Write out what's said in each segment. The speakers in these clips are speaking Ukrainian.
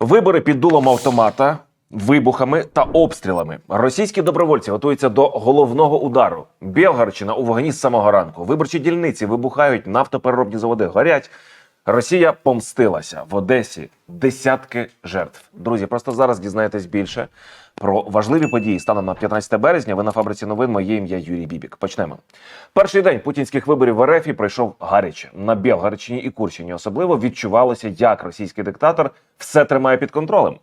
Вибори під дулом автомата, вибухами та обстрілами. Російські добровольці готуються до головного удару. Білгарщина у вогні з самого ранку. Виборчі дільниці вибухають, нафтопереробні заводи горять. Росія помстилася в Одесі. Десятки жертв. Друзі, просто зараз дізнаєтесь більше про важливі події станом на 15 березня. Ви на фабриці новин. Моє ім'я Юрій Бібік. Почнемо. Перший день путінських виборів в РФ пройшов гаряче. На Білгарщині і Курщині особливо відчувалося, як російський диктатор все тримає під контролем.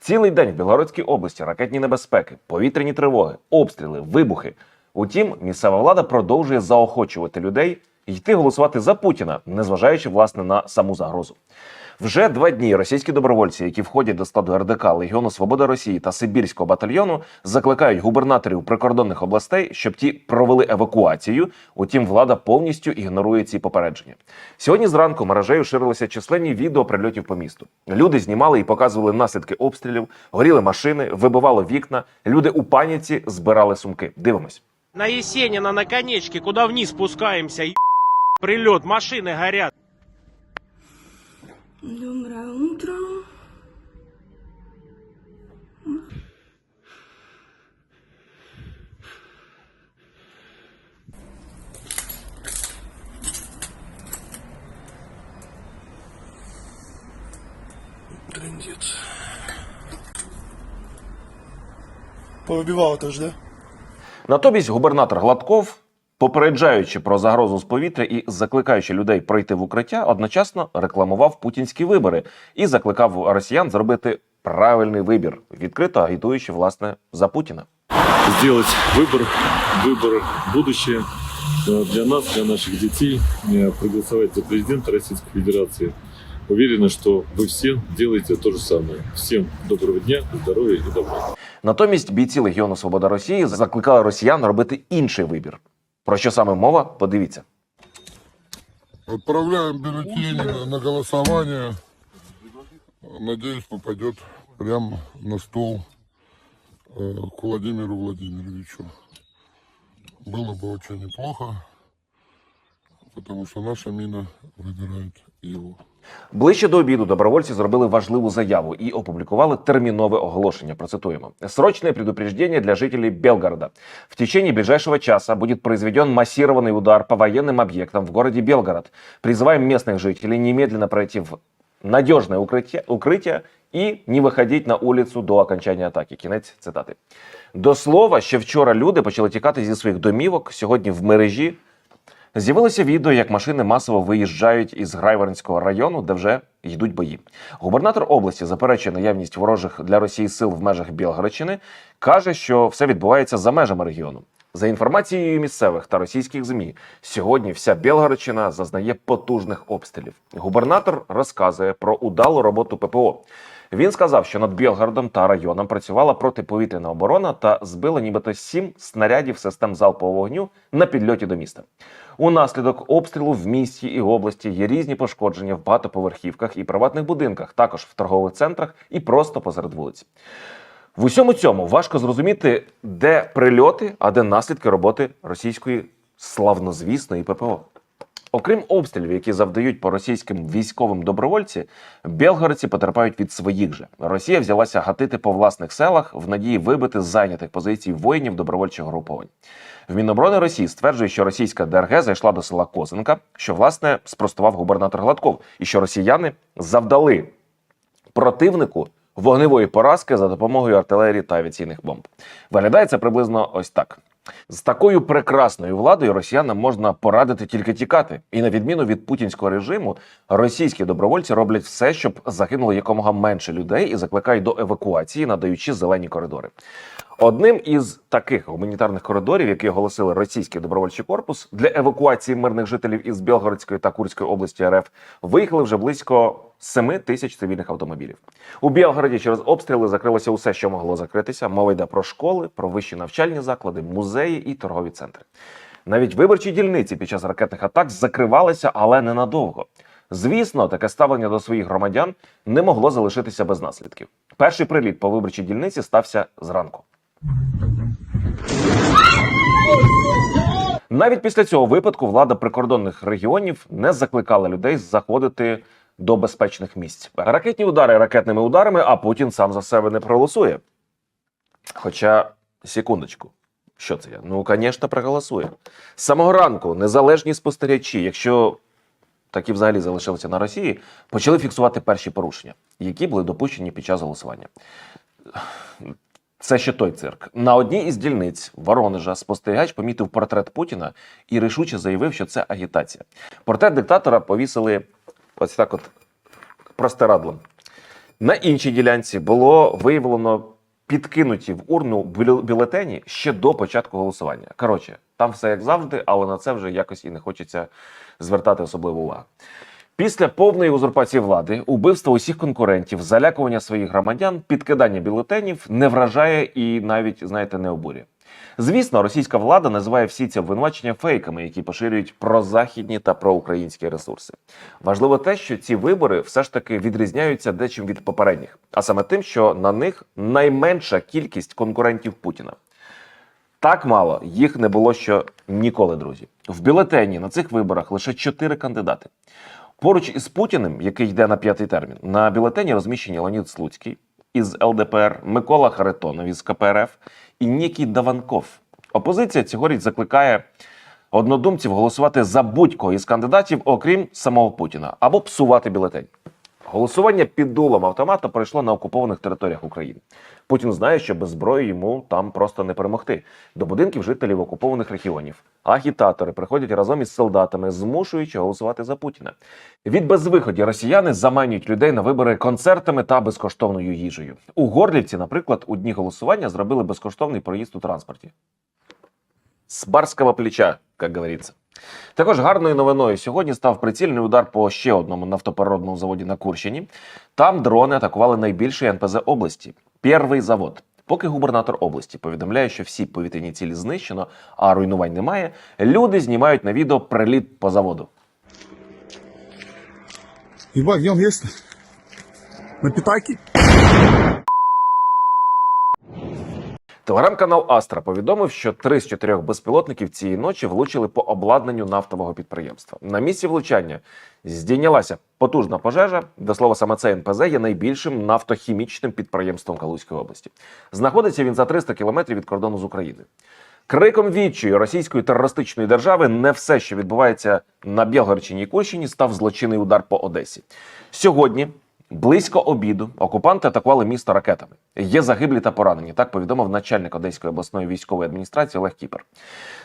Цілий день в Білгородській області ракетні небезпеки, повітряні тривоги, обстріли, вибухи. Утім, місцева влада продовжує заохочувати людей йти голосувати за Путіна, незважаючи власне на саму загрозу. Вже два дні російські добровольці, які входять до складу РДК Легіону Свобода Росії та Сибірського батальйону, закликають губернаторів прикордонних областей, щоб ті провели евакуацію. Утім, влада повністю ігнорує ці попередження. Сьогодні зранку мережею ширилися численні відео прильотів по місту. Люди знімали і показували наслідки обстрілів, горіли машини, вибивало вікна. Люди у паніці збирали сумки. Дивимось. На Есенина на конечке, куда вниз спускаемся, прилет, машины горят. Доброе утро. Трындец. Повыбивало тоже, да? Натомість губернатор Гладков, попереджаючи про загрозу з повітря і закликаючи людей пройти в укриття, одночасно рекламував путінські вибори і закликав росіян зробити правильний вибір, відкрито агітуючи власне за Путіна. сделать выбор, выбор будущее э, для нас, для наших детей, э, проголосовать за президента Российской Федерации. Уверена, что вы все делаете то же самое. Всем доброго дня, здоровья и добра. Натомість бійці Легіону Свобода Росії закликали росіян робити інший вибір. Про що саме мова? Подивіться. Отправляем бюллетени на голосование. Надеюсь, попадет прямо на стол э, к Владимиру Владимировичу. Было бы очень неплохо, потому что наша мина выбирает его. Ближче до обіду добровольці зробили важливу заяву і опублікували термінове оголошення. Процитуємо: срочное предупреждение для жителей Белгорода. В течение ближайшего часа будет произведен массированный удар по военным объектам в городе Белгород. Призываем местных жителей немедленно пройти в надежное укриття, укриття і не виходить на улицу до окончання атаки. Кінець цитати. До слова, ще вчора люди почали тікати зі своїх домівок. Сьогодні в мережі З'явилося відео, як машини масово виїжджають із Грайворонського району, де вже йдуть бої. Губернатор області заперечує наявність ворожих для Росії сил в межах Білгородщини, каже, що все відбувається за межами регіону. За інформацією місцевих та російських змі, сьогодні вся Білгородщина зазнає потужних обстрілів. Губернатор розказує про удалу роботу ППО. Він сказав, що над Білгородом та районом працювала протиповітряна оборона та збила нібито сім снарядів систем залпового вогню на підльоті до міста. Унаслідок обстрілу в місті і області є різні пошкодження в багатоповерхівках і приватних будинках, також в торгових центрах і просто посеред вулиць. В усьому цьому важко зрозуміти, де прильоти, а де наслідки роботи російської славнозвісної ППО. Окрім обстрілів, які завдають по російським військовим добровольці, білгородці потерпають від своїх же. Росія взялася гатити по власних селах в надії вибити з зайнятих позицій воїнів добровольчих груповань. В Міноборони Росії стверджує, що російська ДРГ зайшла до села Козинка, що власне спростував губернатор Гладков, і що росіяни завдали противнику вогневої поразки за допомогою артилерії та авіаційних бомб. Виглядає це приблизно ось так. З такою прекрасною владою росіянам можна порадити тільки тікати. І на відміну від путінського режиму, російські добровольці роблять все, щоб загинуло якомога менше людей і закликають до евакуації, надаючи зелені коридори. Одним із таких гуманітарних коридорів, які оголосили російський добровольчий корпус для евакуації мирних жителів із Білгородської та Курської області РФ, виїхали вже близько 7 тисяч цивільних автомобілів. У Білгороді через обстріли закрилося усе, що могло закритися. Мова йде про школи, про вищі навчальні заклади, музеї і торгові центри. Навіть виборчі дільниці під час ракетних атак закривалися, але ненадовго. Звісно, таке ставлення до своїх громадян не могло залишитися без наслідків. Перший приліт по виборчій дільниці стався зранку. Навіть після цього випадку влада прикордонних регіонів не закликала людей заходити до безпечних місць. Ракетні удари ракетними ударами, а Путін сам за себе не проголосує. Хоча, секундочку, що це я? Ну, звісно, проголосує. З самого ранку незалежні спостерігачі, якщо такі взагалі залишилися на Росії, почали фіксувати перші порушення, які були допущені під час голосування. Це ще той цирк. На одній із дільниць Воронежа спостерігач помітив портрет Путіна і рішуче заявив, що це агітація. Портрет диктатора повісили ось так, от простирадлом. На іншій ділянці було виявлено підкинуті в урну бюле- бюлетені ще до початку голосування. Коротше, там все як завжди, але на це вже якось і не хочеться звертати особливу увагу. Після повної узурпації влади, убивства усіх конкурентів, залякування своїх громадян, підкидання бюлетенів не вражає і навіть, знаєте, не обурює. Звісно, російська влада називає всі ці обвинувачення фейками, які поширюють прозахідні та проукраїнські ресурси. Важливо те, що ці вибори все ж таки відрізняються дечим від попередніх, а саме тим, що на них найменша кількість конкурентів Путіна. Так мало їх не було що ніколи, друзі. В бюлетені на цих виборах лише чотири кандидати. Поруч із Путіним, який йде на п'ятий термін, на бюлетені розміщені Леонід Слуцький із ЛДПР, Микола Харитонов із КПРФ і Нікій Даванков. Опозиція цьогоріч закликає однодумців голосувати за будь-кого із кандидатів, окрім самого Путіна, або псувати бюлетень. Голосування під дулом автомата пройшло на окупованих територіях України. Путін знає, що без зброї йому там просто не перемогти. До будинків жителів окупованих регіонів. Агітатори приходять разом із солдатами, змушуючи голосувати за Путіна. Від безвиході росіяни заманюють людей на вибори концертами та безкоштовною їжею. У Горлівці, наприклад, у дні голосування зробили безкоштовний проїзд у транспорті. З барського плеча, як говориться. Також гарною новиною сьогодні став прицільний удар по ще одному нафтопереробному заводі на Курщині. Там дрони атакували найбільший НПЗ області перший завод. Поки губернатор області повідомляє, що всі повітряні цілі знищено, а руйнувань немає, люди знімають на відео приліт по заводу. Ебать, где он есть? На питайке? Телеграм-канал Астра повідомив, що три з чотирьох безпілотників цієї ночі влучили по обладнанню нафтового підприємства. На місці влучання здійнялася потужна пожежа. До слова, саме цей НПЗ є найбільшим нафтохімічним підприємством Калузької області. Знаходиться він за 300 кілометрів від кордону з України. Криком відчаю російської терористичної держави не все, що відбувається на Білгородчині і Курщині, став злочинний удар по Одесі. Сьогодні, близько обіду, окупанти атакували місто ракетами. Є загиблі та поранені. Так повідомив начальник Одеської обласної військової адміністрації Олег Кіпер.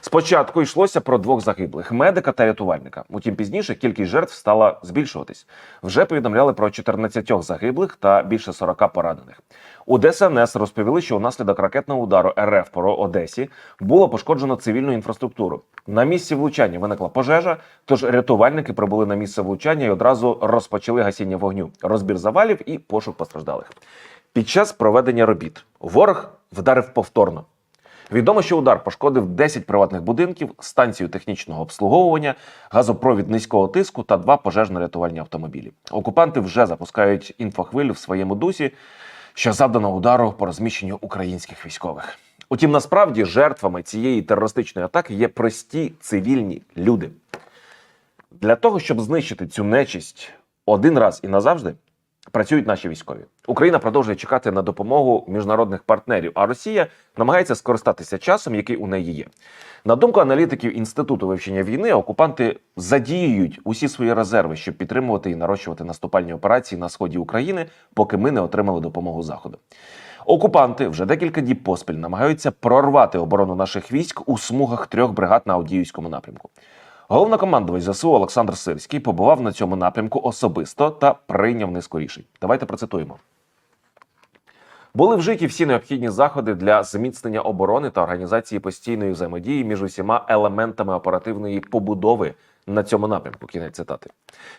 Спочатку йшлося про двох загиблих медика та рятувальника. Утім, пізніше кількість жертв стала збільшуватись. Вже повідомляли про 14 загиблих та більше 40 поранених. У ДСНС розповіли, що унаслідок ракетного удару РФ по Одесі було пошкоджено цивільну інфраструктуру. На місці влучання виникла пожежа, тож рятувальники прибули на місце влучання і одразу розпочали гасіння вогню, розбір завалів і пошук постраждалих. Під час проведення робіт ворог вдарив повторно. Відомо, що удар пошкодив 10 приватних будинків, станцію технічного обслуговування, газопровід низького тиску та два пожежно-рятувальні автомобілі. Окупанти вже запускають інфохвилю в своєму дусі, що завдано удару по розміщенню українських військових. Утім, насправді жертвами цієї терористичної атаки є прості цивільні люди. Для того, щоб знищити цю нечисть один раз і назавжди, працюють наші військові. Україна продовжує чекати на допомогу міжнародних партнерів, а Росія намагається скористатися часом, який у неї є. На думку аналітиків інституту вивчення війни, окупанти задіюють усі свої резерви, щоб підтримувати і нарощувати наступальні операції на сході України, поки ми не отримали допомогу заходу. Окупанти вже декілька діб поспіль намагаються прорвати оборону наших військ у смугах трьох бригад на Авдіївському напрямку. Головнокомандувач ЗСУ Олександр Сирський побував на цьому напрямку особисто та прийняв низку рішень. Давайте процитуємо. Були вжиті всі необхідні заходи для зміцнення оборони та організації постійної взаємодії між усіма елементами оперативної побудови на цьому напрямку. Кінець цитати.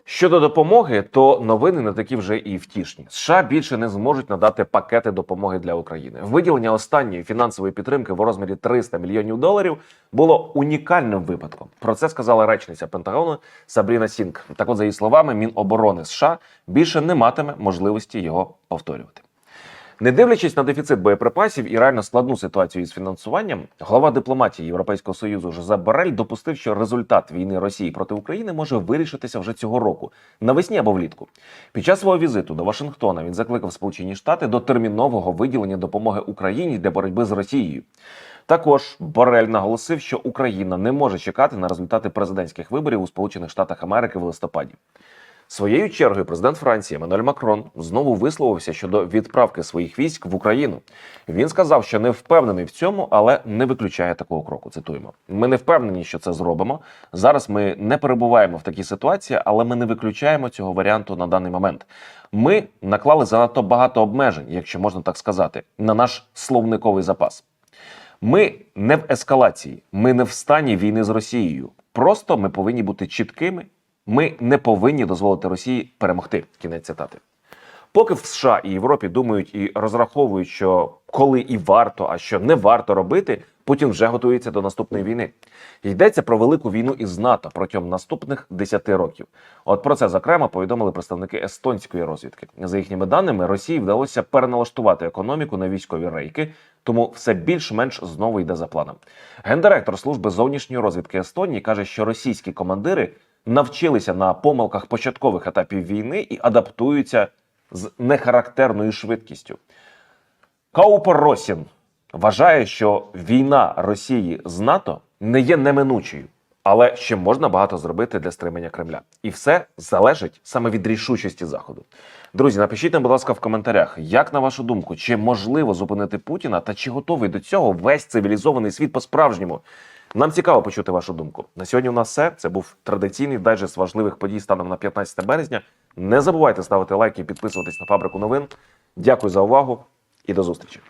Щодо допомоги, то новини не такі вже і втішні. США більше не зможуть надати пакети допомоги для України. Виділення останньої фінансової підтримки в розмірі 300 мільйонів доларів було унікальним випадком. Про це сказала речниця Пентагону Сабріна Сінк. Так, от за її словами, Міноборони США більше не матиме можливості його повторювати. Не дивлячись на дефіцит боєприпасів і реально складну ситуацію із фінансуванням, глава дипломатії Європейського союзу Жозеп Борель допустив, що результат війни Росії проти України може вирішитися вже цього року, навесні або влітку. Під час свого візиту до Вашингтона він закликав Сполучені Штати до термінового виділення допомоги Україні для боротьби з Росією. Також Борель наголосив, що Україна не може чекати на результати президентських виборів у Сполучених Штатах Америки в листопаді. Своєю чергою президент Франції Еммануель Макрон знову висловився щодо відправки своїх військ в Україну. Він сказав, що не впевнений в цьому, але не виключає такого кроку. Цитуємо: ми не впевнені, що це зробимо. Зараз ми не перебуваємо в такій ситуації, але ми не виключаємо цього варіанту на даний момент. Ми наклали занадто багато обмежень, якщо можна так сказати, на наш словниковий запас. Ми не в ескалації, ми не в стані війни з Росією. Просто ми повинні бути чіткими. Ми не повинні дозволити Росії перемогти. Кінець цитати. Поки в США і Європі думають і розраховують, що коли і варто, а що не варто робити, Путін вже готується до наступної війни. Йдеться про велику війну із НАТО протягом наступних 10 років. От про це зокрема повідомили представники естонської розвідки. За їхніми даними, Росії вдалося переналаштувати економіку на військові рейки, тому все більш-менш знову йде за планом. Гендиректор служби зовнішньої розвідки Естонії каже, що російські командири навчилися на помилках початкових етапів війни і адаптуються з нехарактерною швидкістю. Каупер Росін вважає, що війна Росії з НАТО не є неминучою, але ще можна багато зробити для стримання Кремля. І все залежить саме від рішучості Заходу. Друзі, напишіть нам, будь ласка, в коментарях, як на вашу думку, чи можливо зупинити Путіна та чи готовий до цього весь цивілізований світ по-справжньому? Нам цікаво почути вашу думку. На сьогодні у нас все. Це був традиційний дайджест важливих подій станом на 15 березня. Не забувайте ставити лайки і підписуватись на фабрику новин. Дякую за увагу і до зустрічі.